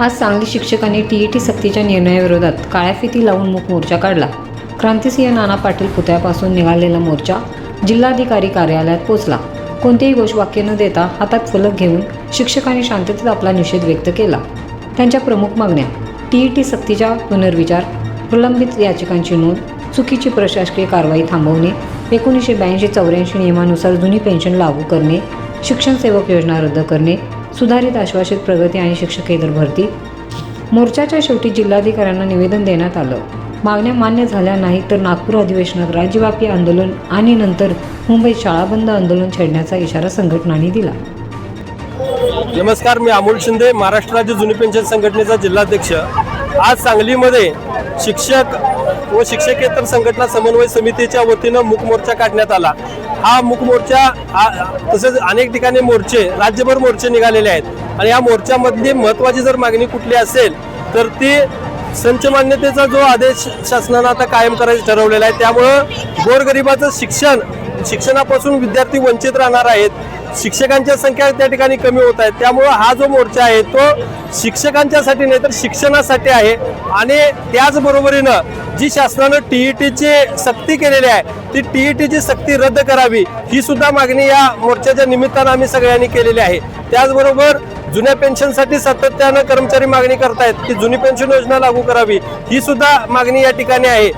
आज सांगली शिक्षकांनी टी सक्तीच्या निर्णयाविरोधात काळ्या फिती लावून मूक मोर्चा काढला. क्रांतिसिंह नाना पाटील पुतळ्यापासून निघालेला मोर्चा जिल्हाधिकारी कार्यालयात पोहोचला कोणतेही घोषवाक्य न देता हातात फलक घेऊन शिक्षकांनी शांततेत आपला निषेध व्यक्त केला. त्यांच्या प्रमुख मागण्या टी ई टी सक्तीचा पुनर्विचार प्रलंबित याचिकांची नोंद चुकीची प्रशासकीय कारवाई थांबवणे एकोणीसशे ब्याऐंशी चौऱ्याऐंशी नियमानुसार जुनी पेन्शन लागू करणे शिक्षण सेवक योजना रद्द करणे सुधारित आश्वासित प्रगती आणि शिक्षकेतर भरती. मोर्चाच्या शेवटी जिल्हाधिकाऱ्यांना निवेदन देण्यात आलं. मागण्या मान्य झाल्या नाही तर नागपूर अधिवेशनात राज्यव्यापी आंदोलन आणि नंतर मुंबईत शाळाबंद आंदोलन छेडण्याचा इशारा संघटनांनी दिला. नमस्कार मी अमोल शिंदे महाराष्ट्र राज्य जुनी पेन्शन संघटनेचा जिल्हाध्यक्ष. आज सांगलीमध्ये शिक्षक व शिक्षकेतर संघटना समन्वय समितीच्या वतीनं मुकमोर्चा काढण्यात आला. हा मूक मोर्चा आ- तसेच अनेक ठिकाणी मोर्चे राज्यभर मोर्चे निघालेले आहेत. आणि या मोर्चामधली महत्त्वाची जर मागणी कुठली असेल तर ती संचमान्यतेचा जो आदेश शासनानं आता कायम करायचं ठरवलेला आहे त्यामुळं गोरगरिबाचं शिक्षण शिक्षणापासून विद्यार्थी वंचित राहणार आहेत. शिक्षकांच्या संख्या त्या ठिकाणी कमी होत आहेत. त्यामुळं हा जो मोर्चा आहे तो शिक्षकांच्यासाठी नाही तर शिक्षणासाठी आहे. आणि त्याचबरोबरीनं जी शासनानं टी ई टीची सक्ती केलेली आहे ती टी ई टीची सक्ती रद्द करावी ही सुद्धा मागणी या मोर्चाच्या निमित्तानं आम्ही सगळ्यांनी केलेली आहे. त्याचबरोबर जुन्या पेन्शनसाठी सातत्यानं कर्मचारी मागणी करतायत की जुनी पेन्शन योजना लागू करावी ही सुद्धा मागणी या ठिकाणी आहे.